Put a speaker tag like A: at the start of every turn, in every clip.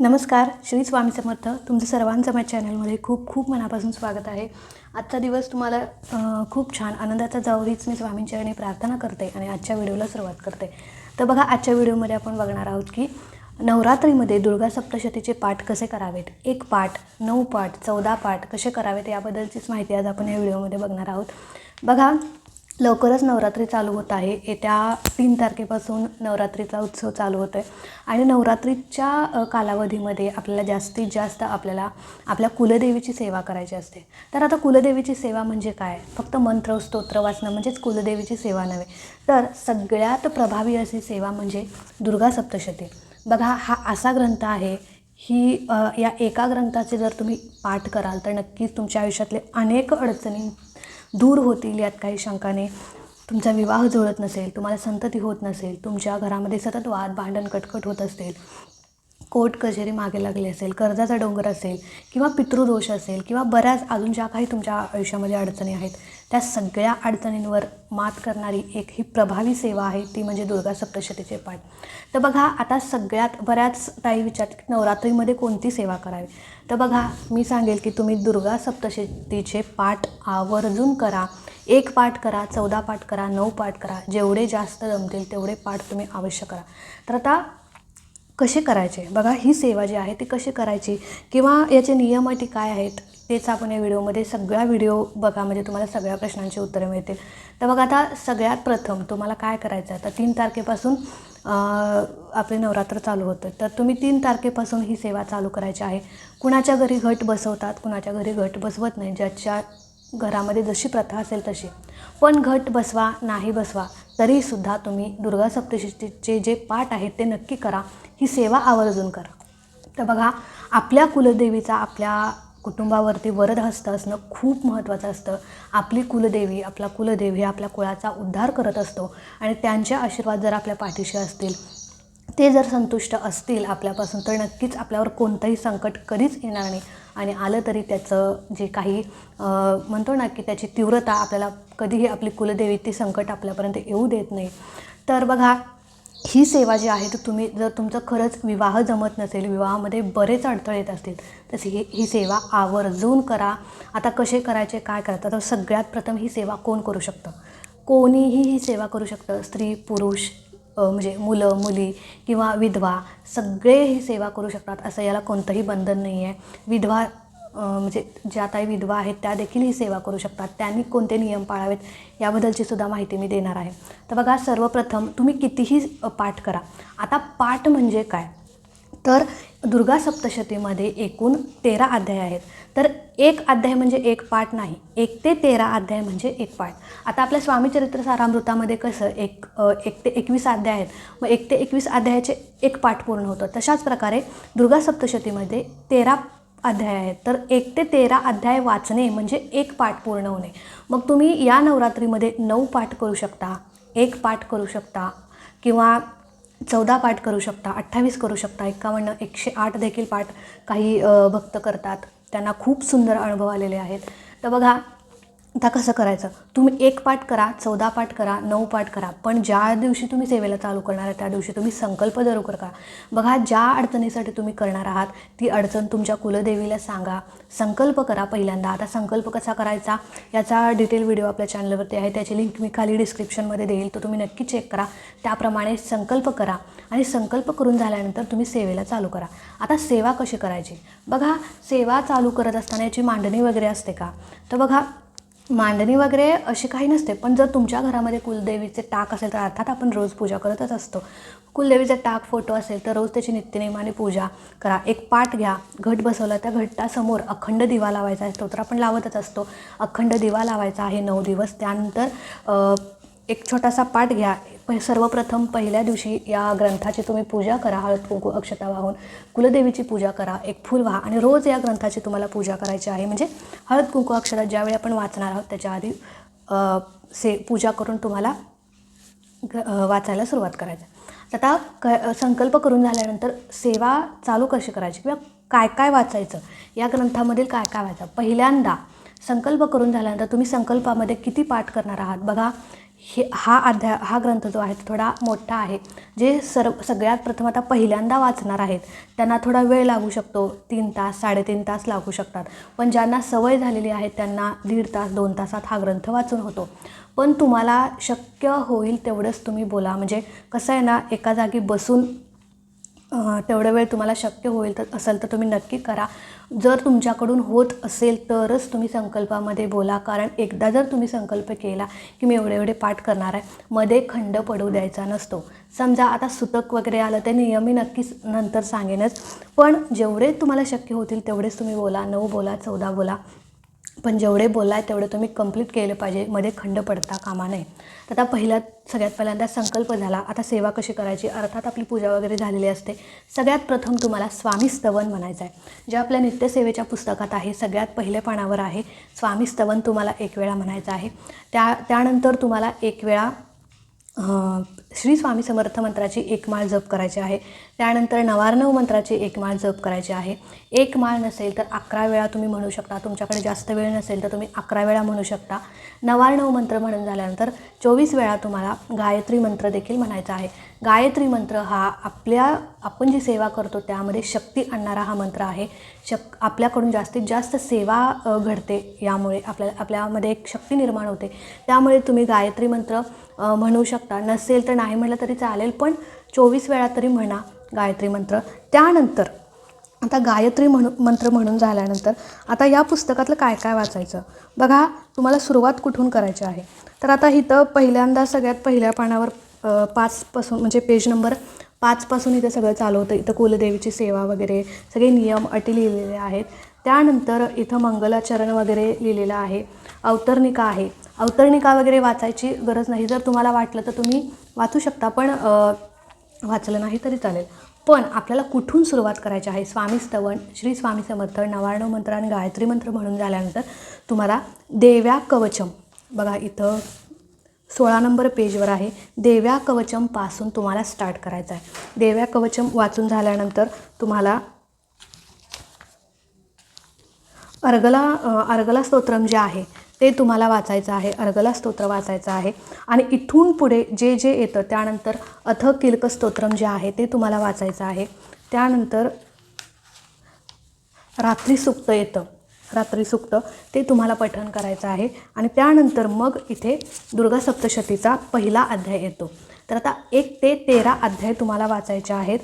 A: नमस्कार श्री स्वामी समर्थ. तुमचं सर्वांचं माझ्या चॅनलमध्ये खूप खूप मनापासून स्वागत आहे. आजचा दिवस तुम्हाला खूप छान आनंदाचा जाऊ हीच मी स्वामींचरणी प्रार्थना करते आणि आजच्या व्हिडिओला सुरुवात करते. तर बघा आजच्या व्हिडिओमध्ये आपण बघणार आहोत की नवरात्रीमध्ये दुर्गा सप्तशतीचे पाठ कसे करावेत? एक पाठ नऊ पाठ चौदा पाठ कसे करावेत? याबद्दलचीच माहिती आज आपण या व्हिडिओमध्ये बघणार आहोत. बघा लवकरच नवरात्री चालू होत आहे. येत्या तीन तारखेपासून नवरात्रीचा उत्सव चालू होतो आहे आणि नवरात्रीच्या कालावधीमध्ये आपल्याला जास्तीत जास्त आपल्याला आपल्या कुलदेवीची सेवा करायची असते. तर आता कुलदेवीची सेवा म्हणजे काय? फक्त मंत्र स्तोत्र वाचणं म्हणजेच कुलदेवीची सेवा नव्हे. तर सगळ्यात प्रभावी अशी सेवा म्हणजे दुर्गा सप्तशती. बघा हा असा ग्रंथ आहे ही या एका ग्रंथाचे जर तुम्ही पाठ कराल तर नक्कीच तुमच्या आयुष्यातले अनेक अडचणी दूर होतील यात काही शंकाने. तुमचा विवाह जुळत नसेल तुम्हाला संतती होत नसेल तुमच्या घरामध्ये सतत वाद भांडण कटकट होत असेल कोर्ट कचेरी मागे लागली असेल कर्जाचा डोंगर असेल किंवा पितृदोष असेल किंवा बऱ्याच अजून ज्या काही तुमच्या आयुष्यामध्ये अडचणी आहेत त्या सगळ्या अडचणींवर मात करणारी एक ही प्रभावी सेवा आहे ती म्हणजे दुर्गा सप्तशतीचे पाठ. तर बघा आता सगळ्यात बऱ्याच ताई विचारत की नवरात्रीमध्ये कोणती सेवा करावी? तर बघा मी सांगेल की तुम्ही दुर्गा सप्तशतीचे पाठ आवर्जून करा. एक पाठ करा चौदा पाठ करा नऊ पाठ करा जेवढे जास्त जमतील तेवढे पाठ तुम्ही अवश्य करा. तर आता कसे करायचे? बघा ही सेवा जी आहे ती कशी करायची? किंवा याचे नियम अटी काय आहेत? तेच आपण या व्हिडिओमध्ये सगळ्या व्हिडिओ बघा म्हणजे तुम्हाला सगळ्या प्रश्नांची उत्तरं मिळतील. तर बघा आता सगळ्यात प्रथम तुम्हाला काय करायचं आहे? तर तीन तारखेपासून आपले नवरात्र चालू होतं. तर तुम्ही तीन तारखेपासून ही सेवा चालू करायची आहे. कुणाच्या घरी घट बसवतात कुणाच्या घरी घट बसवत नाही ज्याच्या घरामध्ये जशी प्रथा असेल तशी. पण घट बसवा नाही बसवा तरीसुद्धा तुम्ही दुर्गा सप्तशिष्ठीचे जे पाठ आहेत ते नक्की करा. ही सेवा आवर्जून करा. तर बघा आपल्या कुलदेवीचा आपल्या कुटुंबावरती वरद हस्त असणं खूप महत्त्वाचं असतं. आपली कुलदेवी आपला कुलदेवी हे आपल्या कुळाचा उद्धार करत असतो. आणि त्यांचे आशीर्वाद जर आपल्या पाठीशी असतील ते जर संतुष्ट असतील आपल्यापासून तर नक्कीच आपल्यावर कोणतंही संकट कधीच येणार नाही. आणि आलं तरी त्याचं जे काही म्हणतो ना की त्याची तीव्रता आपल्याला कधीही आपली कुलदेवी ती संकट आपल्यापर्यंत येऊ देत नाही. तर बघा ही सेवा जी आहे तर तुम्ही जर तुमचं खरंच विवाह जमत नसेल विवाहामध्ये बरेच अडथळे येत असतील तसे ही ही सेवा आवर्जून करा. आता कसे करायचे काय करायचं? तर सगळ्यात प्रथम ही सेवा कोण करू शकतं? कोणीही ही सेवा करू शकतं स्त्री पुरुष म्हणजे मुलं मुली किंवा विधवा सगळे ही सेवा करू शकतात असं याला कोणतंही बंधन नाही आहे. विधवा म्हणजे ज्या काही विधवा आहेत त्या देखील ही सेवा करू शकतात. त्यांनी कोणते नियम पाळावेत याबद्दलची सुद्धा माहिती मी देणार आहे. तर बघा सर्वप्रथम तुम्ही कितीही पाठ करा. आता पाठ म्हणजे काय? तर दुर्गा सप्तशतीमध्ये एकूण तेरा अध्याय आहेत. तर एक अध्याय म्हणजे एक पाठ नाही एक ते तेरा अध्याय म्हणजे एक पाठ. आता आपल्या स्वामीचरित्र सारामृतामध्ये कसं एक एक ते एकवीस अध्याय आहेत. मग एक ते एकवीस अध्यायाचे एक पाठ पूर्ण होतं. तशाच प्रकारे दुर्गा सप्तशतीमध्ये तेरा अध्याय आहेत. तर एक ते तेरा अध्याय वाचणे म्हणजे एक पाठ पूर्ण होणे. मग तुम्ही या नवरात्रीमध्ये नऊ पाठ करू शकता एक पाठ करू शकता किंवा चौदा पाठ करू शकता अठ्ठावीस करू शकता एकावन्न एकशे आठ देखील पाठ काही भक्त करतात. त्यांना खूप सुंदर अनुभव आलेले आहेत. तर बघा आता कसं करायचं? तुम्ही एक पाठ करा चौदा पाठ करा नऊ पाठ करा पण ज्या दिवशी तुम्ही सेवेला चालू करणार आहे त्या दिवशी तुम्ही संकल्प जरूर करा. बघा ज्या अडचणीसाठी तुम्ही करणार आहात ती अडचण तुमच्या कुलदेवीला सांगा. संकल्प करा पहिल्यांदा. आता संकल्प कसा करायचा? याचा डिटेल व्हिडिओ आपल्या चॅनलवरती आहे. त्याची लिंक मी खाली डिस्क्रिप्शनमध्ये देईल. तो तुम्ही नक्की चेक करा. त्याप्रमाणे संकल्प करा. आणि संकल्प करून झाल्यानंतर तुम्ही सेवेला चालू करा. आता सेवा कशी करायची? बघा सेवा चालू करत असताना याची मांडणी वगैरे असते का? तर बघा मांडणी वगैरे अशी काही नसते पण जर तुमच्या घरामध्ये कुलदेवीचे टाक असेल तर अर्थात आपण रोज पूजा करतच असतो. कुलदेवीचा टाक फोटो असेल तर रोज त्याची नित्यनेमाने पूजा करा. एक पाठ घ्या. घट बसवला त्या घटासमोर अखंड दिवा लावायचा आहे. स्तोत्र आपण लावतच असतो. अखंड दिवा लावायचा आहे नऊ दिवस. त्यानंतर एक छोटासा पाठ घ्या. प- सर्वप्रथम पहिल्या दिवशी या ग्रंथाची तुम्ही पूजा करा. हळद कुंकू अक्षता वाहून कुलदेवीची पूजा करा. एक फूल व्हा आणि रोज या ग्रंथाची तुम्हाला पूजा करायची आहे. म्हणजे हळद कुंकू अक्षता ज्यावेळी आपण वाचणार आहोत त्याच्या आधी से पूजा करून तुम्हाला ग- वाचायला सुरुवात करायचं. आता क संकल्प करून झाल्यानंतर सेवा चालू कशी करायची किंवा काय काय वाचायचं? या ग्रंथामधील काय काय वाचायचं? पहिल्यांदा संकल्प करून झाल्यानंतर तुम्ही संकल्पामध्ये किती पाठ करणार आहात? बघा हे हा अध्या हा ग्रंथ जो आहे तो थोडा मोठा आहे. जे सर्व सगळ्यात प्रथम आता पहिल्यांदा वाचणार आहेत त्यांना थोडा वेळ लागू शकतो. तीन तास साडेतीन तास लागू शकतात. पण ज्यांना सवय झालेली आहे त्यांना दीड तास दोन तासात हा ग्रंथ वाचून होतो. पण तुम्हाला शक्य होईल तेवढंच तुम्ही बोला. म्हणजे कसं आहे ना एका जागी बसून तेवढा वेळ तुम्हाला शक्य होईल तर असेल तर तुम्ही नक्की करा. जर तुमच्याकडून होत असेल तरच तुम्ही संकल्पामध्ये बोला. कारण एकदा जर तुम्ही संकल्प केला की मी एवढे एवढे पाठ करणार आहे मध्ये खंड पडू द्यायचा नसतो. समजा आता सुतक वगैरे आलं ते नियम मी नक्कीच नंतर सांगेनच. पण जेवढे तुम्हाला शक्य होतील तेवढेच तुम्ही बोला. नऊ बोला चौदा बोला. पण जेवढे बोलाय तेवढे तुम्ही कंप्लीट केलं पाहिजे. मध्ये खंड पडता कामा नये. तर आता पहिल्यात सगळ्यात पहिल्यांदा संकल्प झाला. आता सेवा कशी करायची? अर्थात आपली पूजा वगैरे झालेली असते. सगळ्यात प्रथम तुम्हाला स्वामी स्तवन म्हणायचं आहे जे आपल्या नित्यसेवेच्या पुस्तकात आहे सगळ्यात पहिल्या पानावर आहे स्वामी स्तवन तुम्हाला एक वेळा म्हणायचं आहे. त्या त्यानंतर तुम्हाला एक वेळा श्री स्वामी समर्थ मंत्राची एक माळ जप करायची आहे. त्यानंतर नवार्णव मंत्राची एक माळ जप करायची आहे. एक माळ नसेल तर अकरा वेळा तुम्ही म्हणू शकता. तुमच्याकडे जास्त वेळ नसेल तर तुम्ही अकरा वेळा म्हणू शकता. नवार्णव मंत्र म्हणून झाल्यानंतर चोवीस वेळा तुम्हाला गायत्री मंत्र देखील म्हणायचा आहे. गायत्री मंत्र हा आपल्या आपण जी सेवा करतो त्यामध्ये शक्ती आणणारा हा मंत्र आहे. शक आपल्याकडून जास्तीत जास्त सेवा घडते यामुळे आपल्या आपल्यामध्ये एक शक्ती निर्माण होते. त्यामुळे तुम्ही गायत्री मंत्र म्हणू शकता. नसेल तर नाही म्हटलं तरी चालेल पण चोवीस वेळा तरी म्हणा गायत्री मंत्र. त्यानंतर आता गायत्री म्हणू मंत्र म्हणून झाल्यानंतर आता या पुस्तकातलं काय काय वाचायचं? बघा तुम्हाला सुरुवात कुठून करायची आहे? तर आता इथं पहिल्यांदा सगळ्यात पहिल्या पानावर पाचपासून म्हणजे पेज नंबर पाचपासून इथं सगळं चालू होतं. इथं कुलदेवीची सेवा वगैरे सगळे नियम अटी लिहिलेले आहेत. त्यानंतर इथं मंगलाचरण वगैरे लिहिलेलं आहे. अवतरणिका आहे. अवतरणिका वगैरे वाचायची गरज नाही. जर तुम्हाला वाटलं तर तुम्ही वाचू शकता पण वाचलं नाही तरी चालेल. पण आपल्याला कुठून सुरुवात करायची आहे? स्वामी स्तवन श्री स्वामी समर्थ नवार्णव मंत्र आणि गायत्री मंत्र म्हणून झाल्यानंतर तुम्हाला देव्या कवचम बघा इथं सोळा नंबर पेजवर आहे. देव्या कवचमपासून तुम्हाला स्टार्ट करायचं आहे. देव्या कवचम वाचून झाल्यानंतर तुम्हाला अर्गला अर्गला स्तोत्रम जे आहे ते तुम्हाला वाचायचं आहे अर्गला स्तोत्र वाचायचं आहे. आणि इथून पुढे जे जे येतं त्यानंतर अथ किलक स्तोत्रम जे आहे ते तुम्हाला वाचायचं आहे. त्यानंतर रात्री सुक्त येतं. रात्री सुक्त ते तुम्हाला पठण करायचं आहे. आणि त्यानंतर मग इथे दुर्गा सप्तशतीचा पहिला अध्याय येतो. तर आता एक ते तेरा अध्याय तुम्हाला वाचायचे आहेत.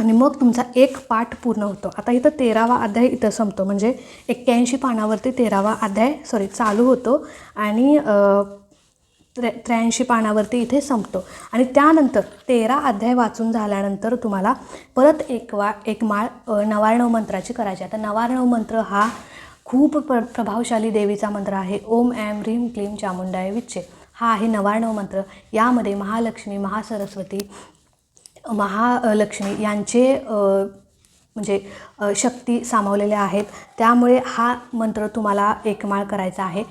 A: आणि मग तुमचा एक पाठ पूर्ण होतो. आता इथं तेरावा अध्याय इथं संपतो. म्हणजे एक्क्याऐंशी पानावरती तेरावा अध्याय सॉरी चालू होतो आणि त्र्या त्र्याऐंशी पानावरती इथे संपतो. आणि त्यानंतर तेरा अध्याय वाचून झाल्यानंतर तुम्हाला परत एक वा एक माळ नवारणव मंत्राची करायची आता नवारणव मंत्र हा खूप प्र प्रभावशाली देवीचा मंत्र आहे. ओम ॲम ह्रीम क्लीम चामुंडाय विच्चे. हा आहे नवारणव मंत्र. यामध्ये महालक्ष्मी महासरस्वती महालक्ष्मी यांचे म्हणजे शक्ती सामावलेल्या आहेत. त्यामुळे हा मंत्र तुम्हाला एकमाळ करायचा आहे.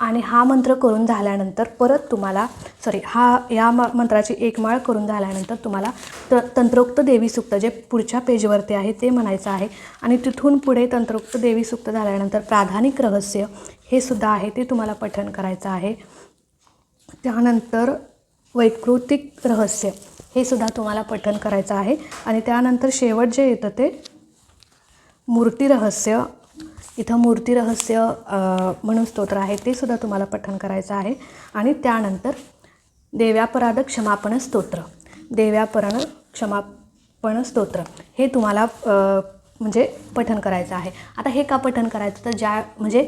A: आणि हा मंत्र करून झाल्यानंतर परत तुम्हाला सॉरी हा या म मंत्राची एकमाळ करून झाल्यानंतर तुम्हाला त तंत्रोक्त देवी सुक्त जे पुढच्या पेजवरती आहे ते म्हणायचं आहे. आणि तिथून पुढे तंत्रोक्त देवी सुक्त झाल्यानंतर प्राधानिक रहस्य हे सुद्धा आहे ते तुम्हाला पठण करायचं आहे. त्यानंतर वैकृतिक रहस्य. हे सुद्धा तुम्हाला पठन करायचं आहे. आणि त्यानंतर शेवट जे येतं ते मूर्ती रहस्य. इथं मूर्ती रहस्य म्हणून स्तोत्र आहे ते सुद्धा तुम्हाला पठन करायचं आहे. आणि त्यानंतर देव्यापराध क्षमापण स्तोत्र. देव्यापरण क्षमापण स्तोत्र. हे तुम्हाला म्हणजे पठन करायचं आहे. आता हे का पठन करायचं? तर ज्या म्हणजे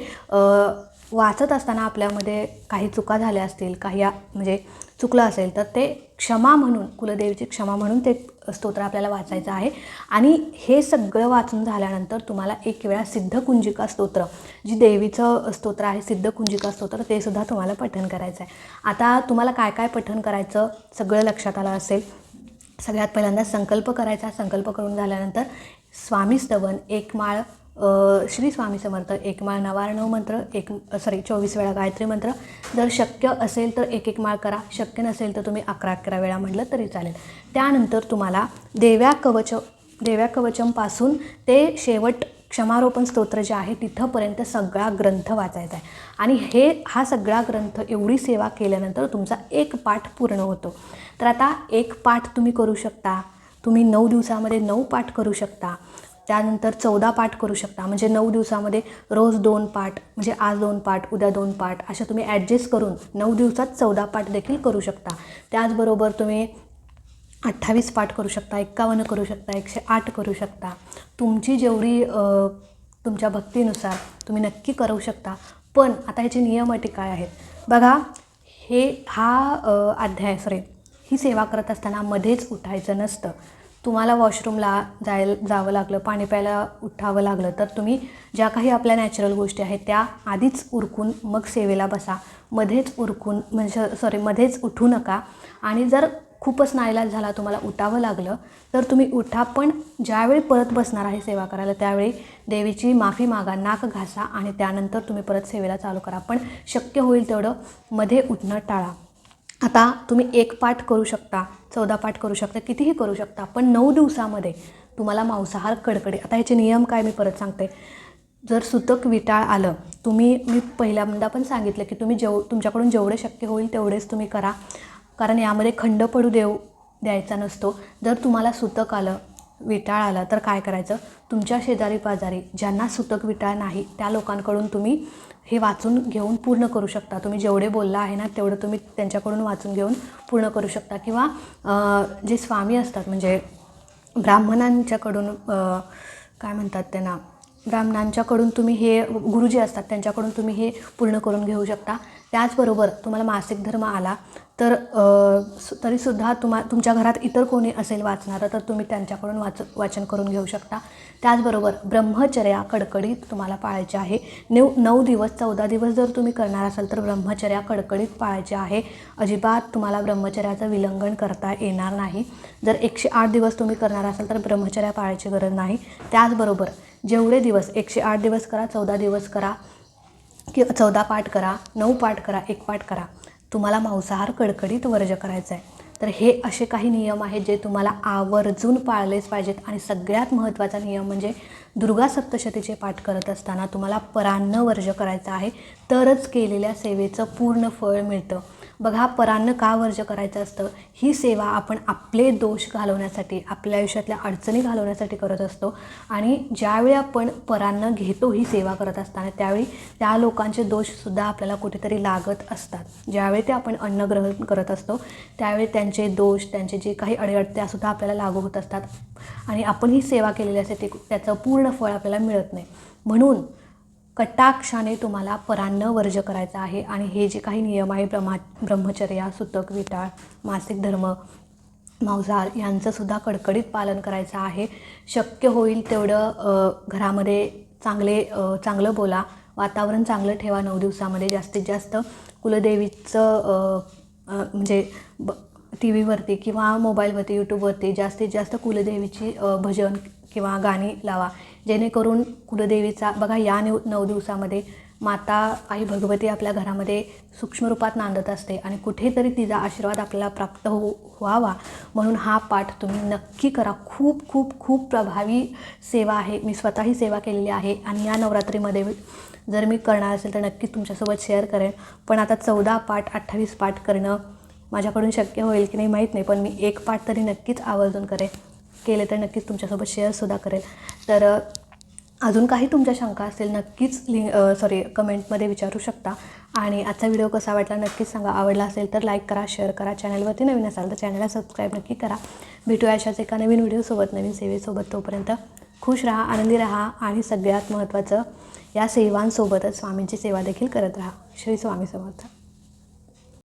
A: वाचत असताना आपल्यामध्ये काही चुका झाल्या असतील काही या- म्हणजे चुकलं असेल तर ते क्षमा म्हणून कुलदेवीची क्षमा म्हणून ते स्तोत्र आपल्याला वाचायचं आहे. आणि हे सगळं वाचून झाल्यानंतर तुम्हाला एक वेळा सिद्धकुंजिका स्तोत्र जी देवीचं स्तोत्र आहे सिद्धकुंजिका स्तोत्र ते सुद्धा तुम्हाला पठण करायचं आहे आता तुम्हाला काय काय पठण करायचं सगळं लक्षात आलं असेल. सगळ्यात पहिल्यांदा संकल्प करायचा संकल्प करून झाल्यानंतर स्वामी स्तवन एक माळ श्री स्वामी समर्थ एकमाळ मंत्र एक सॉरी चोवीस वेळा गायत्री मंत्र. जर शक्य असेल तर एक एक माळ करा. शक्य नसेल तर तुम्ही अकरा अकरा वेळा म्हटलं तरी चालेल. त्यानंतर तुम्हाला देव्या कवच देव्या कवचमपासून ते शेवट क्षमारोपण स्तोत्र जे आहे तिथंपर्यंत सगळा ग्रंथ वाचायचा आहे. आणि हे हा सगळा ग्रंथ एवढी सेवा केल्यानंतर तुमचा एक पाठ पूर्ण होतो. तर आता एक पाठ तुम्ही करू शकता. तुम्ही नऊ दिवसामध्ये नऊ पाठ करू शकता. त्यानंतर चौदा पाठ करू शकता. म्हणजे नऊ दिवसामध्ये रोज दोन पाठ म्हणजे आज दोन पाठ उद्या दोन पाठ अशा तुम्ही ॲडजस्ट करून नऊ दिवसात चौदा पाठ देखील करू शकता. त्याचबरोबर तुम्ही अठ्ठावीस पाठ करू शकता एक्कावन्न करू शकता एकशे आठ करू शकता. तुमची जेवढी तुमच्या भक्तीनुसार तुम्ही नक्की करू शकता. पण आता ह्याचे नियम अटी काय आहेत? बघा हे हा अध्याय सॉरी ही सेवा करत असताना मध्येच उठायचं नसतं. तुम्हाला वॉशरूमला जाय जावं लागलं पाणी प्यायला उठावं लागलं तर तुम्ही ज्या काही आपल्या नॅचरल गोष्टी आहेत त्या आधीच उरकून मग सेवेला बसा. मध्येच उरकून म्हणजे सॉरी मध्येच उठू नका. आणि जर खूपच नाईलाज झाला तुम्हाला उठावं लागलं तर तुम्ही उठा पण ज्यावेळी परत बसणार आहे सेवा करायला त्यावेळी देवीची माफी मागा नाक घासा आणि त्यानंतर तुम्ही परत सेवेला चालू करा. पण शक्य होईल तेवढं मध्ये उठणं टाळा. आता तुम्ही एक पाठ करू शकता चौदा पाठ करू शकता कितीही करू शकता पण नऊ दिवसामध्ये तुम्हाला मांसाहार कडकडे. आता ह्याचे नियम काय मी परत सांगते. जर सुतक विटाळ आलं तुम्ही मी पहिल्यांदा पण सांगितलं की तुम्ही जेव तुमच्याकडून जेवढे शक्य होईल तेवढेच तुम्ही करा. कारण यामध्ये खंड पडू देऊ द्यायचा नसतो. जर तुम्हाला सुतक आलं विटाळ आला तर काय करायचं? तुमच्या शेजारी पाजारी ज्यांना सुतक विटाळ नाही त्या लोकांकडून तुम्ही हे वाचून घेऊन पूर्ण करू शकता. तुम्ही जेवढे बोलला आहे ना तेवढं तुम्ही त्यांच्याकडून वाचून घेऊन पूर्ण करू शकता. किंवा जे स्वामी असतात म्हणजे ब्राह्मणांच्याकडून काय म्हणतात त्यांना ब्राह्मणांच्याकडून तुम्ही हे गुरुजी असतात त्यांच्याकडून तुम्ही हे पूर्ण करून घेऊ शकता. त्याचबरोबर तुम्हाला मासिक धर्म आला तर सु- तरीसुद्धा तुम्हा तुमच्या घरात इतर कोणी असेल वाचणारं तर तुम्ही त्यांच्याकडून वाच वाचन करून घेऊ शकता. त्याचबरोबर ब्रह्मचर्या कडकडीत तुम्हाला पाळायची आहे. नऊ नऊ दिवस चौदा दिवस जर तुम्ही करणार असाल तर ब्रह्मचर्या कडकडीत पाळायची आहे. अजिबात तुम्हाला ब्रह्मचर्याचं विलंघन करता येणार नाही. जर एकशे आठ दिवस तुम्ही करणार असाल तर ब्रह्मचर्या पाळायची गरज नाही. त्याचबरोबर जेवढे दिवस एकशे आठ दिवस करा चौदा दिवस करा की चौदा पाठ करा नऊ पाठ करा एक पाठ करा. तुम्हाला मांसाहार कडकडीत वर्ज करायचा आहे तर हे असे काही नियम आहेत जे तुम्हाला आवर्जून पाळलेच पाहिजेत आणि सगळ्यात महत्त्वाचा नियम म्हणजे दुर्गा सप्तशतीचे पाठ करत असताना तुम्हाला परान्न वर्ज करायचं आहे. तरच केलेल्या सेवेचं पूर्ण फळ मिळतं. बघा परान्न का वर्ज करायचं असतं? ही सेवा आपण आपले दोष घालवण्यासाठी आपल्या आयुष्यातल्या अडचणी घालवण्यासाठी करत असतो. आणि ज्यावेळी आपण परान्न घेतो ही सेवा करत असताना त्यावेळी त्या लोकांचे दोषसुद्धा आपल्याला कुठेतरी लागत असतात. ज्यावेळी ते आपण अन्न ग्रहण करत असतो त्यावेळी त्यांचे दोष त्यांचे जे काही अडीअडत्या त्यासुद्धा आपल्याला लागू होत असतात. आणि आपण ही सेवा केलेली असते ते त्याचं पूर्ण फळ आपल्याला मिळत नाही. म्हणून कटाक्षाने तुम्हाला परान्न वर्ज करायचं आहे. आणि हे जे काही नियम आहे ब्रह्मा ब्रह्मचर्या सुतक विटाळ मासिक धर्म मांसाहार यांचंसुद्धा कडकडीत पालन करायचं आहे. शक्य होईल तेवढं घरामध्ये चांगले चांगलं बोला. वातावरण चांगलं ठेवा नऊ दिवसामध्ये. जास्तीत जास्त कुलदेवीचं म्हणजे ब टी व्हीवरती किंवा मोबाईलवरती यूट्यूबवरती जास्तीत जास्त कुलदेवीची भजन किंवा गाणी लावा. जेणेकरून कुलदेवीचा बघा या नऊ नऊ दिवसामध्ये माता आई भगवती आपल्या घरामध्ये सूक्ष्म रूपात नांदत असते आणि कुठेतरी तिचा आशीर्वाद आपल्याला प्राप्त हो व्हावा म्हणून हा पाठ तुम्ही नक्की करा. खूप खूप खूप प्रभावी सेवा आहे. मी स्वतःही सेवा केलेली आहे आणि या नवरात्रीमध्ये जर मी करणार असेल तर नक्कीच तुमच्यासोबत शेअर करेन. पण आता चौदा पाठ अठ्ठावीस पाठ करणं माझ्याकडून शक्य होईल की नाही माहीत नाही पण मी एक पाठ तरी नक्कीच आवर्जून करेन. केले तर नक्कीच तुमच्यासोबत शेअरसुद्धा करेल. तर अजून काही तुमच्या शंका असेल नक्कीच लिंक सॉरी कमेंटमध्ये विचारू शकता. आणि आजचा व्हिडिओ कसा वाटला नक्कीच सांगा. आवडला असेल तर लाईक करा शेअर करा. चॅनलवरती नवीन असाल तर चॅनलला सबस्क्राईब नक्की करा. भेटू अशाच एका नवीन व्हिडिओसोबत नवीन सेवेसोबत. तोपर्यंत खुश राहा आनंदी राहा आणि सगळ्यात महत्त्वाचं या सेवांसोबतच स्वामींची सेवा देखील करत राहा. श्री स्वामी समर्थ.